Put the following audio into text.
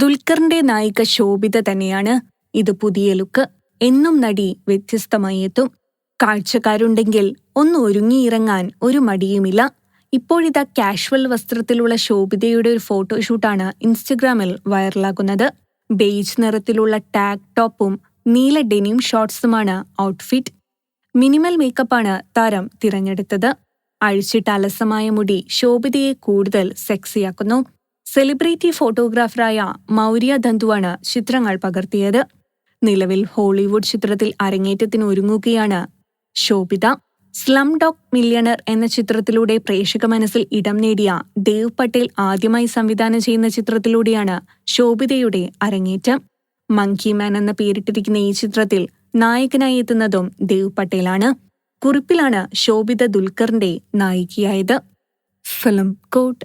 ദുൽഖറിന്റെ നായിക ശോഭിത തന്നെയാണ് ഇത് പുതിയ ലുക്ക്. എന്നും നടി വ്യത്യസ്തമായി എത്തും. കാഴ്ചക്കാരുണ്ടെങ്കിൽ ഒന്ന് ഒരുങ്ങിയിറങ്ങാൻ ഒരു മടിയുമില്ല. ഇപ്പോഴിതാ കാഷ്വൽ വസ്ത്രത്തിലുള്ള ശോഭിതയുടെ ഒരു ഫോട്ടോഷൂട്ടാണ് ഇൻസ്റ്റഗ്രാമിൽ വൈറലാകുന്നത്. ബേജ് നിറത്തിലുള്ള ടാഗ് ടോപ്പും നീല ഡെനിം ഷോർട്സുമാണ് ഔട്ട്ഫിറ്റ്. മിനിമൽ മേക്കപ്പാണ് താരം തിരഞ്ഞെടുത്തത്. അഴിച്ചിട്ട് അലസമായ മുടി ശോഭിതയെ കൂടുതൽ സെക്സിയാക്കുന്നു. സെലിബ്രിറ്റി ഫോട്ടോഗ്രാഫറായ മൗര്യ ദന്തുവാണ് ചിത്രങ്ങൾ പകർത്തിയത്. നിലവിൽ ഹോളിവുഡ് ചിത്രത്തിൽ അരങ്ങേറ്റത്തിന് ഒരുങ്ങുകയാണ്. ശോഭിത സ്ലം ഡോഗ് മില്യണർ എന്ന ചിത്രത്തിലൂടെ പ്രേക്ഷക മനസ്സിൽ ഇടം നേടിയ ദേവ് പട്ടേൽ ആദ്യമായി സംവിധാനം ചെയ്യുന്ന ചിത്രത്തിലൂടെയാണ് ശോഭിതയുടെ അരങ്ങേറ്റം. മങ്കി മാൻ എന്ന പേരിട്ടിരിക്കുന്ന ഈ ചിത്രത്തിൽ നായകനായി എത്തുന്നതും ദേവ് പട്ടേലാണ്. കുറിപ്പിലാണ് ശോഭിത ദുൽഖറിന്റെ നായികയായത്. Film coat